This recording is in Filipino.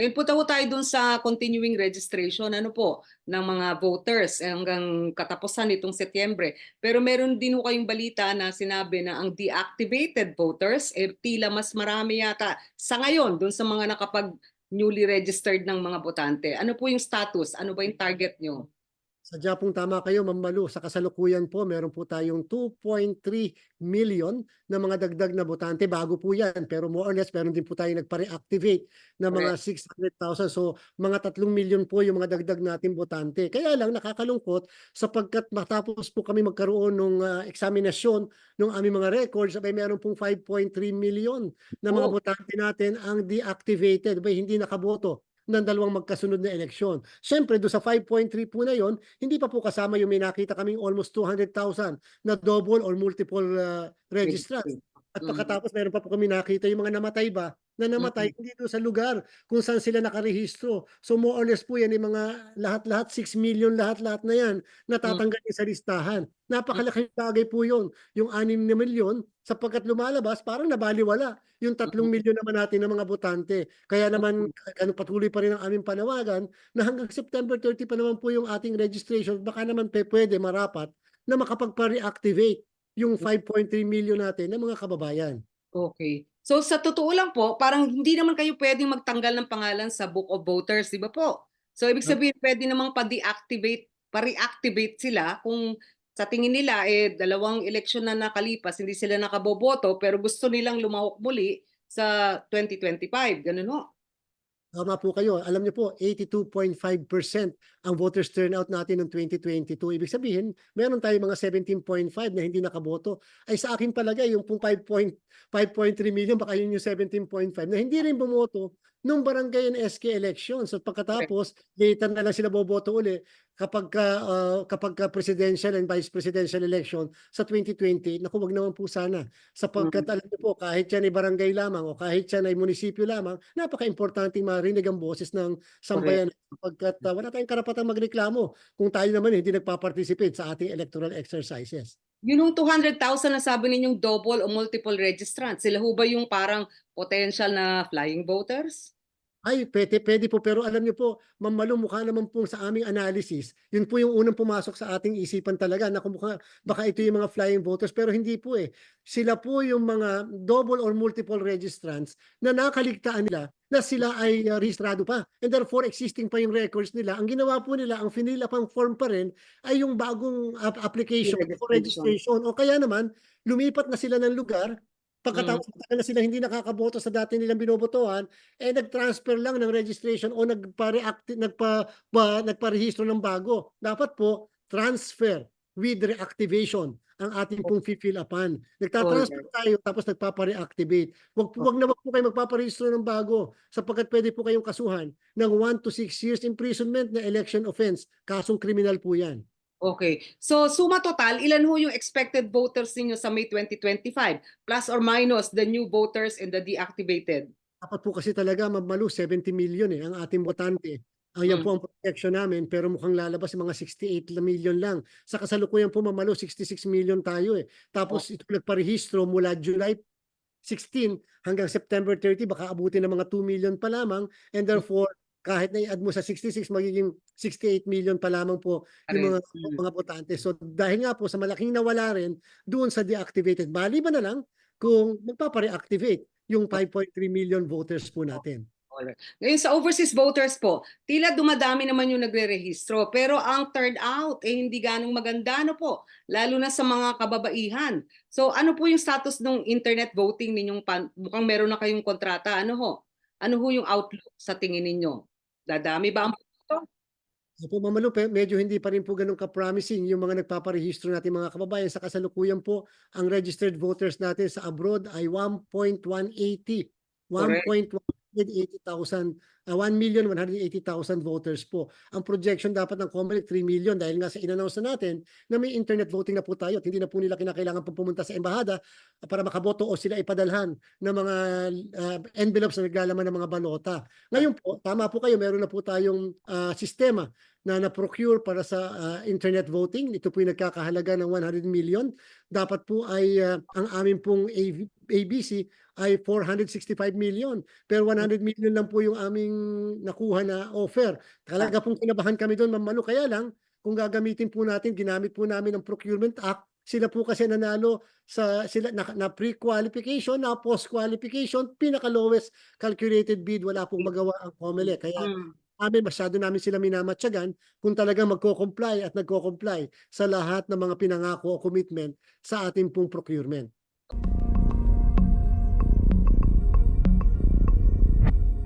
Ngayon po tayo dun sa continuing registration ano po ng mga voters hanggang katapusan nitong Setyembre. Pero meron din po kayong balita na sinabi na ang deactivated voters eh tila mas marami yata sa ngayon dun sa mga nakapag newly registered ng mga botante. Ano po yung status? Ano ba yung target nyo? Sadya pong tama kayo, Ma'am Malu. Sa kasalukuyan po, meron po tayong 2.3 million na mga dagdag na botante. Bago po yan. Pero more or less, meron din po tayo nagpa-reactivate na mga 600,000. So, mga 3 million po yung mga dagdag natin botante. Kaya lang, nakakalungkot sapagkat matapos po kami magkaroon ng eksaminasyon ng aming mga records, abay meron pong 5.3 million na mga Oh. botante natin ang deactivated. Abay, hindi nakaboto ng dalawang magkasunod na eleksyon. Siyempre, doon sa 5.3 po na yon, hindi pa po kasama yung may nakita kaming almost 200,000 na double or multiple uh, registrants. At Mhm. pagkatapos meron pa po kami nakita yung mga namatay ba na namatay hindi doon sa lugar kung saan sila nakarehistro. So more or less po yan yung mga lahat-lahat 6 million lahat-lahat na yan natatanggalin sa listahan. Napakalaking bagay po yun. Yung 6 na milyon sapagkat lumalabas parang nabaliwala yung 3 Mhm. milyon naman natin ng mga botante. Kaya naman ano, patuloy pa rin ang aming panawagan na hanggang September 30 pa naman po yung ating registration. Baka naman pe, pwede marapat na makapagpa-reactivate yung 5.3 million natin ng mga kababayan. Okay. So sa totoo lang po, parang hindi naman kayo pwedeng magtanggal ng pangalan sa Book of Voters, di ba po? So ibig sabihin pwede namang pa-deactivate, pa-reactivate sila kung sa tingin nila eh dalawang eleksyon na nakalipas hindi sila nakaboboto pero gusto nilang lumahok muli sa 2025, ganun ho. Tama po kayo. Alam niyo po, 82.5% ang voters turnout natin noong 2022. Ibig sabihin, meron tayong mga 17.5 na hindi nakaboto. Ay sa akin palagay, yung pong 5.3 million, baka yun yung 17.5 na hindi rin bumoto nung barangay and SK elections. At pagkatapos, later na lang sila boboto uli kapag ka, ah, kapag ka presidential and vice presidential election sa 2020. Naku, wag naman po sana. Sapagkat alam niyo po, kahit yan ay barangay lamang o kahit yan ay munisipyo lamang, napaka-importante marinig ang boses ng sambayan sapagkat ah, wala tayong karapatang magreklamo kung tayo naman hindi nagpa-participate sa ating electoral exercises. Yun yung 200,000 na sabi ninyong double o multiple registrants, sila ho ba yung parang potential na flying voters? Ay, pwede, pwede po. Pero alam niyo po, Malu, mukha naman po sa aming analysis, yun po yung unang pumasok sa ating isipan talaga na kumukha, baka ito yung mga flying voters. Pero hindi po eh. Sila po yung mga double or multiple registrants na nakaligtaan nila na sila ay uh, rehistrado pa. And therefore, existing pa yung records nila. Ang ginawa po nila, ang finila pang form pa rin, ay yung bagong ap- application for registration. O kaya naman, lumipat na sila ng lugar, pagkatapos matagal na sila hindi nakakaboto sa dati nilang binobotohan, eh nag-transfer lang ng registration o nagpa-react nagpa ba, nagpa-rehistro ng bago. Dapat po transfer with reactivation ang ating pong fill upan. Nagtatransfer tayo tapos nagpapa-reactivate. Wag wag na wag po kayo magpaparehistro ng bago sapagkat pwede po kayong kasuhan ng 1 to 6 years imprisonment na election offense. Kasong kriminal po 'yan. Okay. So suma total, ilan ho yung expected voters ninyo sa May 2025? Plus or minus the new voters and the deactivated? Dapat po kasi talaga mamalu 70 million eh ang ating botante. Ang yan Mm. po ang projection namin pero mukhang lalabas mga 68 la- million lang. Sa kasalukuyan po mamalo 66 million tayo eh. Tapos ito nagparehistro mula July 16 hanggang September 30 baka abutin ng mga 2 million pa lamang and therefore kahit na i-add mo sa 66 magiging 68 million pa lamang po yung mga Mm. mga botante. So dahil nga po sa malaking nawala rin doon sa deactivated. Bali ba na lang kung magpapa-reactivate yung 5.3 million voters po natin. Alright. Ngayon sa overseas voters po, tila dumadami naman yung nagre-rehistro pero ang turnout eh hindi ganong maganda no po, lalo na sa mga kababaihan. So ano po yung status ng internet voting ninyong pan, mukhang meron na kayong kontrata, ano ho? Ano ho yung outlook sa tingin ninyo? Dadami ba ang Opo, Ma'am Malu, pe- medyo hindi pa rin po ganun ka-promising yung mga nagpaparehistro natin mga kababayan. Sa kasalukuyan po, ang registered voters natin sa abroad ay 1.180. 1.180,000, uh, 1,180,000 voters po. Ang projection dapat ng COMELEC 3 million dahil nga sa in-announce na natin na may internet voting na po tayo at hindi na po nila kinakailangan pumunta sa embahada para makaboto o sila ipadalhan ng mga uh, envelopes na naglalaman ng mga balota. Ngayon po, tama po kayo, meron na po tayong uh, sistema na na-procure para sa uh, internet voting. Ito po yung nagkakahalaga ng 100 million. Dapat po ay uh, ang aming pong AV, ABC ay 465 million. Pero 100 million lang po yung aming nakuha na offer. Talaga pong kinabahan kami doon, Ma'am Malu. Kaya lang, kung gagamitin po natin, ginamit po namin ang Procurement Act, sila po kasi nanalo sa sila na, na pre-qualification, na post-qualification, pinaka-lowest calculated bid, wala pong magawa ang COMELEC. Kaya Mm. amin, masyado namin sila minamatyagan kung talagang magko-comply at nagko-comply sa lahat ng mga pinangako o commitment sa ating pong procurement.